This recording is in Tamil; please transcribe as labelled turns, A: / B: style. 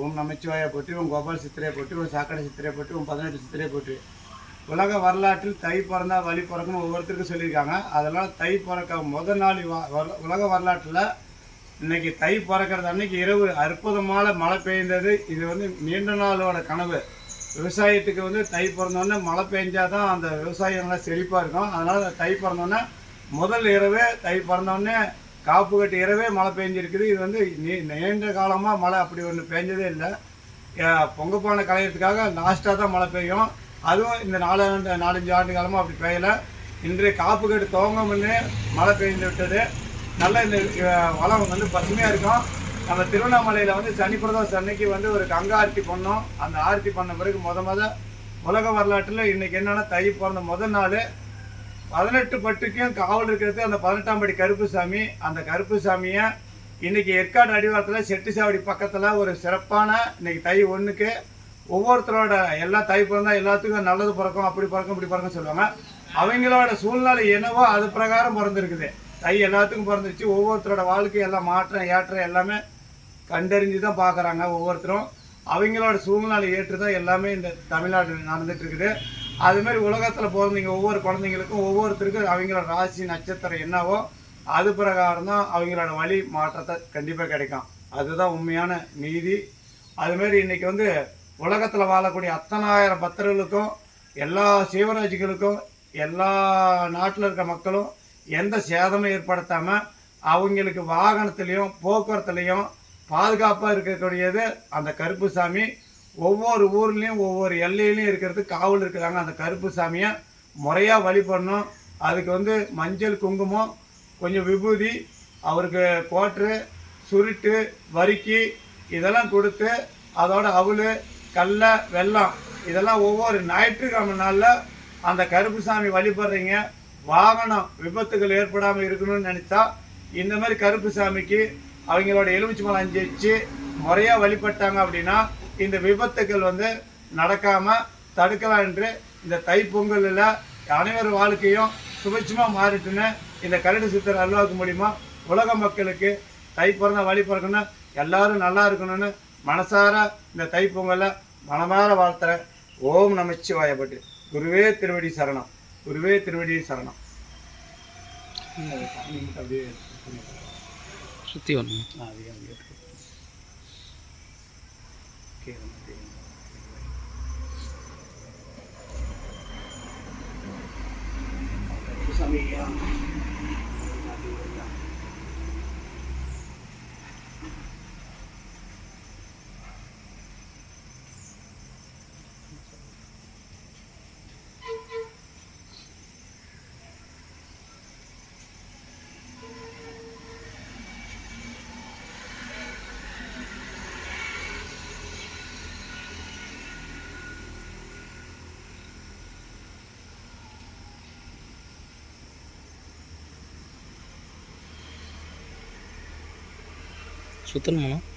A: ஓம் நமச்சிவாயை போற்றி ஓம் கோபால் சித்திரையை போற்றி ஓம் சாக்கடை சித்திரையை போற்றி ஓம் பதினெட்டு சித்திரையை போற்றி. உலக வரலாற்றில் தை பிறந்தா வழி பிறக்கணும் ஒவ்வொருத்தருக்கும் சொல்லியிருக்காங்க. அதனால் தை பிறக்க முதல் நாள் உலக வரலாற்றில் இன்னைக்கு தை பிறக்கிறது அன்னைக்கு இரவு அற்புதமான மழை பெய்ந்தது. இது வந்து நீண்ட நாளோட கனவு. விவசாயத்துக்கு வந்து தை பிறந்தோடனே மழை பெஞ்சாதான் அந்த விவசாயம் நல்லா செழிப்பாக இருக்கும். அதனால் தை பிறந்தோடனே முதல் இரவே தை பிறந்தோடனே காப்பு கட்டு இரவே மழை பெஞ்சிருக்குது. இது வந்து நீ- நீண்ட காலமாக மழை அப்படி ஒன்று பெஞ்சதே இல்லை. பொங்கப்பானை களையிறதுக்காக லாஸ்ட்டாக தான் மழை பெய்யும். அதுவும் இந்த நாலாண்டு நாலஞ்சு ஆண்டு காலமாக அப்படி பெய்யலை. இன்றைய காப்பு கட்டு துவங்க முன்னே மழை பெய்ந்து விட்டது. நல்ல இந்த வளம் வந்து பசுமையாக இருக்கும். நம்ம திருவண்ணாமலையில் வந்து சனி பிரதோஷ அன்னைக்கு வந்து ஒரு கங்கா ஆர்த்தி பண்ணோம். அந்த ஆர்த்தி பண்ண பிறகு முத முத உலக வரலாற்றில் இன்றைக்கி என்னென்னா தை பிறந்த முதல் நாள் பதினெட்டு பட்டுக்கும் காவல் இருக்கிறது அந்த பதினெட்டாம் படி கருப்புசாமி. அந்த கருப்புசாமியை இன்னைக்கு ஏற்காடு அடிவாரத்தில் செட்டிசாவடி பக்கத்தில் ஒரு சிறப்பான இன்னைக்கு தை ஒன்றுக்கு ஒவ்வொருத்தரோட எல்லா தை பிறந்தா எல்லாத்துக்கும் நல்லது பிறக்கும் அப்படி பிறக்கும் இப்படி பிறக்கும் சொல்லுவாங்க. அவங்களோட சூழ்நிலை என்னவோ அது பிரகாரம் பிறந்திருக்குது. தை எல்லாத்துக்கும் பிறந்துருச்சு. ஒவ்வொருத்தரோட வாழ்க்கை எல்லாம் மாற்றம் ஏற்றம் எல்லாமே கண்டறிஞ்சு தான் பார்க்குறாங்க ஒவ்வொருத்தரும். அவங்களோட சூழ்நிலை ஏற்று தான் எல்லாமே இந்த தமிழ்நாடு நடந்துட்டு இருக்குது. அதுமாரி உலகத்தில் பிறந்தீங்க ஒவ்வொரு குழந்தைங்களுக்கும் ஒவ்வொருத்தருக்கும் அவங்களோட ராசி நட்சத்திரம் என்னவோ அது பிரகாரம் தான் அவங்களோட வழி மாற்றத்தை கண்டிப்பாக கிடைக்கும். அதுதான் உண்மையான நீதி. அதுமாரி இன்னைக்கு வந்து உலகத்தில் வாழக்கூடிய அத்தனாயிரம் பக்தர்களுக்கும் எல்லா சிவராஜிகளுக்கும் எல்லா நாட்டில் இருக்க மக்களும் எந்த சேதமும் ஏற்படுத்தாமல் அவங்களுக்கு வாகனத்துலேயும் போக்குவரத்துலேயும் பாதுகாப்பாக இருக்கக்கூடியது அந்த கருப்பு சாமி ஒவ்வொரு ஊர்லேயும் ஒவ்வொரு எல்லையிலையும் இருக்கிறது காவல் இருக்கிறாங்க. அந்த கருப்பு சாமியை முறையாக வழிபடணும். அதுக்கு வந்து மஞ்சள் குங்குமம் கொஞ்சம் விபூதி அவருக்கு கோட்ரு சுருட்டு வரிக்கி இதெல்லாம் கொடுத்து அதோட அவல் கடல வெள்ளம் இதெல்லாம் ஒவ்வொரு ஞாயிற்றுக்கிழமை நாளில் அந்த கருப்பு சாமி வழிபடுறீங்க. வாகனம் விபத்துகள் ஏற்படாமல் இருக்கணும்னு நினச்சா இந்த மாதிரி கருப்பு சாமிக்கு அவங்களோட எலுமிச்சை மலை அஞ்சு வச்சு முறையாக வழிபட்டாங்க அப்படின்னா இந்த விபத்துகள் வந்து நடக்காமல் தடுக்கலாம் என்று இந்த தைப்பொங்கலில் அனைவர் வாழ்க்கையும் சுபிட்சமாக மாறிட்டுன்னு இந்த கரடு சித்தர் அல்வாக்கு மூலிமா உலக மக்களுக்கு தை பிறந்த வழி பிறக்கணும் எல்லாரும் நல்லா இருக்கணும்னு மனசார இந்த தைப்பொங்கலை மனமார வாழ்த்துறேன் ஓம் நமச்சிவாயப்பட்டு. குருவே திருவடி சரணம். குருவே திருவடி சரணம். அப்படியே
B: சுற்றி வரணும்.
A: ஆ, அப்படியே அப்படியே இருக்கு. கீழே அப்படியே. சாமி ஐயா.
B: சுற்றணுமாண்ணா